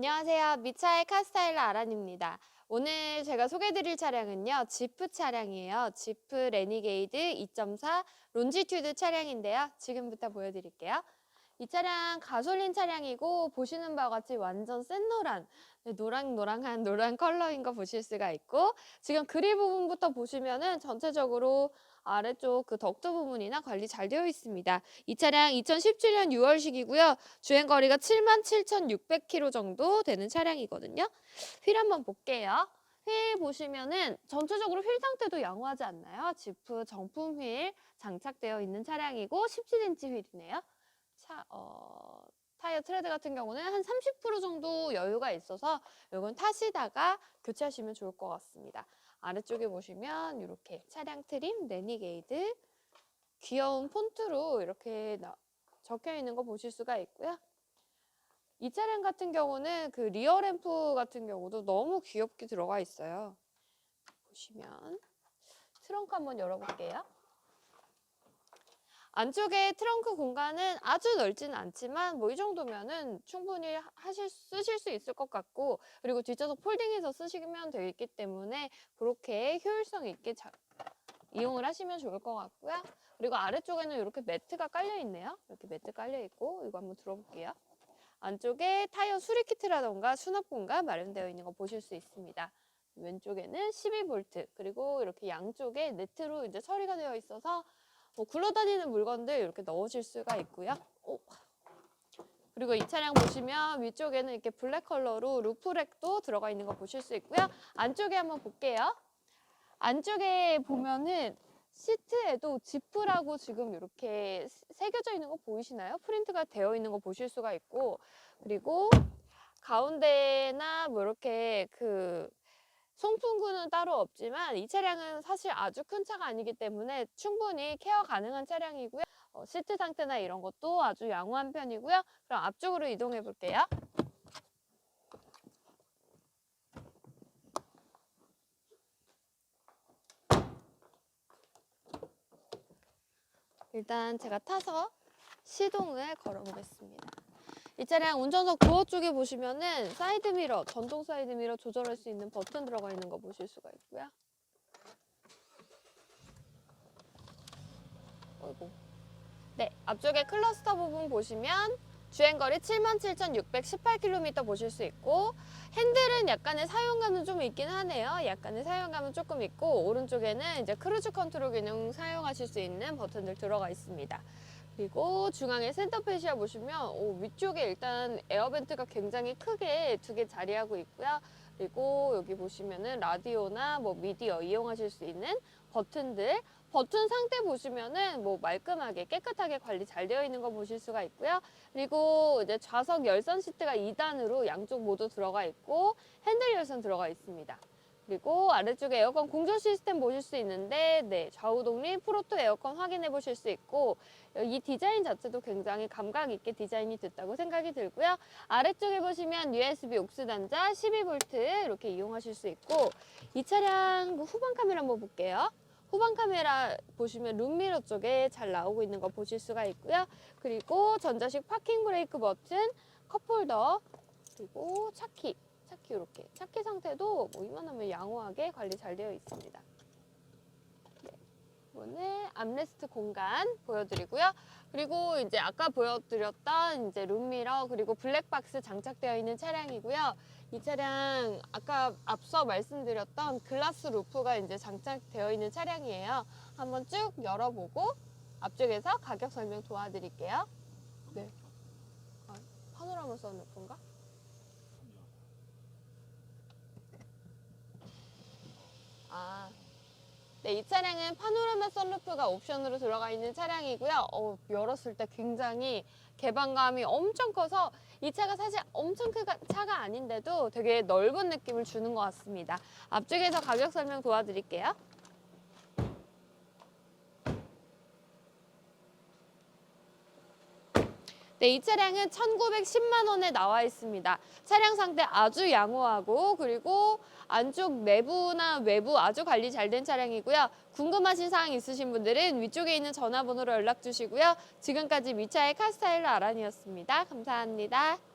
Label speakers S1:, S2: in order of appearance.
S1: 안녕하세요. 미차의 카스타일러 아란입니다. 오늘 제가 소개해드릴 차량은요. 지프 차량이에요. 지프 레니게이드 2.4 론지튜드 차량인데요. 지금부터 보여드릴게요. 이 차량 가솔린 차량이고 보시는 바와 같이 완전 센 노란 네, 노랑노랑한 노란 컬러인 거 보실 수가 있고 지금 그릴 부분부터 보시면은 전체적으로 아래쪽 그 덕트 부분이나 관리 잘 되어 있습니다. 이 차량 2017년 6월식이고요. 주행 거리가 77,600km 정도 되는 차량이거든요. 휠 한번 볼게요. 휠 보시면은 전체적으로 휠 상태도 양호하지 않나요? 지프 정품 휠 장착되어 있는 차량이고 17인치 휠이네요. 차, 어, 타이어 트레드 같은 경우는 한 30% 정도 여유가 있어서 이건 타시다가 교체하시면 좋을 것 같습니다. 아래쪽에 보시면 이렇게 차량 트림, 레니게이드 귀여운 폰트로 이렇게 나- 적혀 있는 거 보실 수가 있고요. 이 차량 같은 경우는 그 리어 램프 같은 경우도 너무 귀엽게 들어가 있어요. 보시면 트렁크 한번 열어볼게요. 안쪽에 트렁크 공간은 아주 넓지는 않지만 뭐 이 정도면은 충분히 하- 하실 쓰실 수 있을 것 같고 그리고 뒷좌석 폴딩해서 쓰시면 되기 때문에 그렇게 효율성 있게 자- 이용을 하시면 좋을 것 같고요. 그리고 아래쪽에는 이렇게 매트가 깔려 있네요. 이렇게 매트 깔려 있고 이거 한번 들어볼게요. 안쪽에 타이어 수리 키트라던가 수납 공간 마련되어 있는 거 보실 수 있습니다. 왼쪽에는 12V 그리고 이렇게 양쪽에 네트로 이제 처리가 되어 있어서 뭐 굴러다니는 물건들 이렇게 넣으실 수가 있고요. 오. 그리고 이 차량 보시면 위쪽에는 이렇게 블랙 컬러로 루프렉도 들어가 있는 거 보실 수 있고요. 안쪽에 한번 볼게요. 안쪽에 보면은 시트에도 지프라고 지금 이렇게 새겨져 있는 거 보이시나요? 프린트가 되어 있는 거 보실 수가 있고 그리고 가운데나 뭐 이렇게 그 송풍구는 따로 없지만 이 차량은 사실 아주 큰 차가 아니기 때문에 충분히 케어 가능한 차량이고요. 어, 시트 상태나 이런 것도 아주 양호한 편이고요. 그럼 앞쪽으로 이동해 볼게요. 일단 제가 타서 시동을 걸어 보겠습니다. 이 차량 운전석 도어 쪽에 보시면은 사이드 미러, 전동 사이드 미러 조절할 수 있는 버튼 들어가 있는 거 보실 수가 있고요. 어이구. 네, 앞쪽에 클러스터 부분 보시면 주행거리 77,618km 보실 수 있고 핸들은 약간의 사용감은 좀 있긴 하네요. 약간의 사용감은 조금 있고 오른쪽에는 이제 크루즈 컨트롤 기능 사용하실 수 있는 버튼들 들어가 있습니다. 그리고 중앙에 센터 페시아 보시면 오, 위쪽에 일단 에어벤트가 굉장히 크게 두 개 자리하고 있고요. 그리고 여기 보시면은 라디오나 뭐 미디어 이용하실 수 있는 버튼들 버튼 상태 보시면은 뭐 말끔하게 깨끗하게 관리 잘 되어 있는 거 보실 수가 있고요. 그리고 이제 좌석 열선 시트가 2단으로 양쪽 모두 들어가 있고 핸들 열선 들어가 있습니다. 그리고 아래쪽에 에어컨 공조 시스템 보실 수 있는데 네, 좌우 독립 프로토 에어컨 확인해 보실 수 있고 이 디자인 자체도 굉장히 감각 있게 디자인이 됐다고 생각이 들고요. 아래쪽에 보시면 USB 옥스 단자 12V 이렇게 이용하실 수 있고 이 차량 그 후방 카메라 한번 볼게요. 후방 카메라 보시면 룸미러 쪽에 잘 나오고 있는 거 보실 수가 있고요. 그리고 전자식 파킹 브레이크 버튼, 컵홀더, 그리고 차키, 차키 이렇게 차키 상태도 뭐 이만하면 양호하게 관리 잘 되어 있습니다. 네. 오늘 암레스트 공간 보여드리고요. 그리고 이제 아까 보여드렸던 이제 룸미러 그리고 블랙박스 장착되어 있는 차량이고요. 이 차량 아까 앞서 말씀드렸던 글라스 루프가 이제 장착되어 있는 차량이에요. 한번 쭉 열어보고 앞쪽에서 가격 설명 도와드릴게요. 네. 아, 파노라마 선루프인가? 아, 네, 이 차량은 파노라마 선루프가 옵션으로 들어가 있는 차량이고요. 어, 열었을 때 굉장히 개방감이 엄청 커서 이 차가 사실 엄청 큰 차가 아닌데도 되게 넓은 느낌을 주는 것 같습니다. 앞쪽에서 가격 설명 도와드릴게요. 네, 이 차량은 1,910만 원에 나와 있습니다. 차량 상태 아주 양호하고 그리고 안쪽 내부나 외부 아주 관리 잘 된 차량이고요. 궁금하신 사항 있으신 분들은 위쪽에 있는 전화번호로 연락 주시고요. 지금까지 미차의 카스타일러 아란이었습니다. 감사합니다.